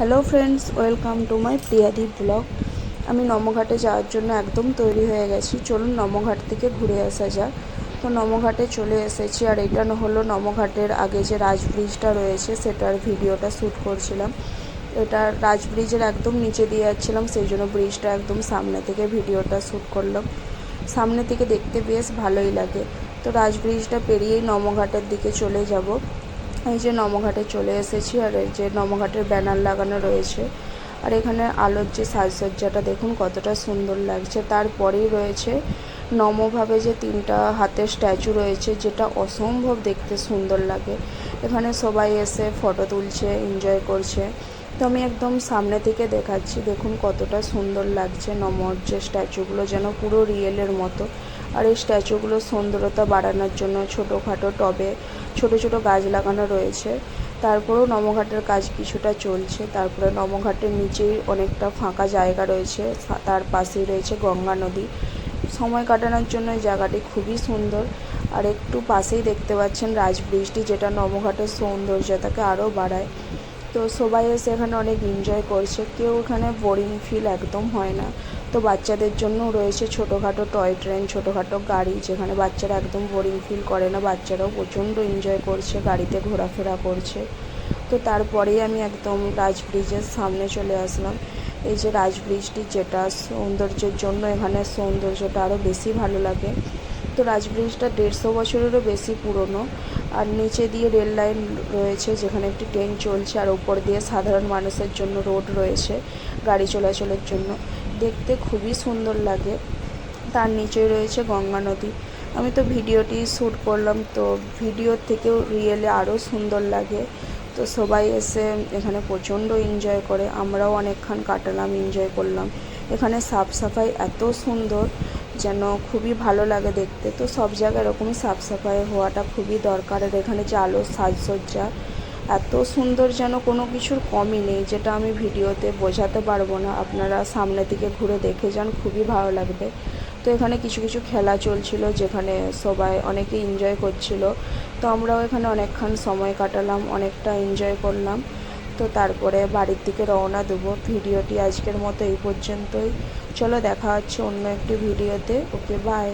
Hello friends welcome to my প্রিয়াদি blog আমি নমঘাটে যাওয়ার জন্য একদম তৈরি হয়ে গেছি। চলুন নমঘাট থেকে ঘুরে আসা যাক। তো নমঘাটে চলে এসেছি আর এটা হলো নমঘাটের আগে যে রাজব্রিজটা রয়েছে, সেটার ভিডিওটা শ্যুট করছিলাম। এটা রাজব্রিজের একদম নিচে দিয়ে যাচ্ছিলাম, সেই জন্য ব্রিজটা একদম সামনে থেকে ভিডিওটা শ্যুট করলাম। সামনে থেকে দেখতে বেশ ভালোই লাগে। তো রাজব্রিজটা পেরিয়েই নমঘাটের দিকে চলে যাব। এই যে নমঘাটে চলে এসেছি আর এই যে নমঘাটের ব্যানার লাগানো রয়েছে। আর এখানে আলোর যে সাজসজ্জাটা দেখুন কতটা সুন্দর লাগছে। তারপরেই রয়েছে নমভাবে যে তিনটা হাতের স্ট্যাচু রয়েছে, যেটা অসম্ভব দেখতে সুন্দর লাগে। এখানে সবাই এসে ফটো তুলছে, এনজয় করছে। তো আমি একদম সামনে থেকে দেখাচ্ছি, দেখুন কতটা সুন্দর লাগছে নমর যে স্ট্যাচুগুলো যেন পুরো রিয়েলের মতো। আর এই স্ট্যাচুগুলোর সুন্দরতা বাড়ানোর জন্য ছোটোখাটো টবে ছোট ছোট গাছ লাগানো রয়েছে। তারপরেও নমঘাটের কাজ কিছুটা চলছে। তারপরে নমঘাটের নিচেই অনেকটা ফাঁকা জায়গা রয়েছে। তার পাশেই রয়েছে গঙ্গা নদী। সময় কাটানোর জন্য জায়গাটি খুবই সুন্দর। আর একটু পাশেই দেখতে পাচ্ছেন রাজবৃষ্টি, যেটা নবঘাটের সৌন্দর্যতাকে আরও বাড়ায়। তো সবাই এসে এখানে অনেক এনজয় করছে। কেউ এখানে বোরিং ফিল একদম হয় না। তো বাচ্চাদের জন্য রয়েছে ছোটোখাটো টয় ট্রেন ছোটোখাটো গাড়ি, যেখানে বাচ্চারা একদম বোরিং ফিল করে না। বাচ্চারাও প্রচণ্ড এনজয় করছে, গাড়িতে ঘোরাফেরা করছে। তো তারপরেই আমি একদম রাজ ব্রিজের সামনে চলে আসলাম। এই যে রাজব্রিজটি যেটা সৌন্দর্যের জন্য, এখানে সৌন্দর্যটা আরও বেশি ভালো লাগে। তো রাজ ব্রিজটা দেড়শো বছরেরও বেশি পুরনো। আর নিচে দিয়ে রেল লাইন রয়েছে, যেখানে একটি ট্রেন চলছে, আর ওপর দিয়ে সাধারণ মানুষের জন্য রোড রয়েছে গাড়ি চলাচলের জন্য। দেখতে খুবই সুন্দর লাগে। তার নিচে রয়েছে গঙ্গা নদী। আমি তো ভিডিওটি শ্যুট করলাম, তো ভিডিওর থেকেও রিয়েলে আরও সুন্দর লাগে। তো সবাই এসে এখানে প্রচণ্ড এনজয় করে। আমরাও অনেকক্ষণ কাটালাম, এনজয় করলাম। এখানে সাফ সাফাই এত সুন্দর। যেন খুবই ভালো লাগে দেখতে। তো সব জায়গায় এরকমই সাফ সাফাই হওয়াটা খুবই দরকার। আর এখানে যে আলো সাজসজ্জা, এত সুন্দর যেন কোনো কিছুর কমই নেই, যেটা আমি ভিডিওতে বোঝাতে পারব না। আপনারা সামনে থেকে ঘুরে দেখে যান, খুবই ভালো লাগবে। তো এখানে কিছু কিছু খেলা চলছিল, যেখানে সবাই অনেকে এনজয় করছিল। তো আমরাও এখানে অনেকক্ষণ সময় কাটালাম, অনেকটা এনজয় করলাম। তো তারপরে বাড়ির দিকে রওনা দেবো। ভিডিওটি আজকের মতো এই পর্যন্তই। চলো দেখা হচ্ছে অন্য একটি ভিডিওতে। Okay bye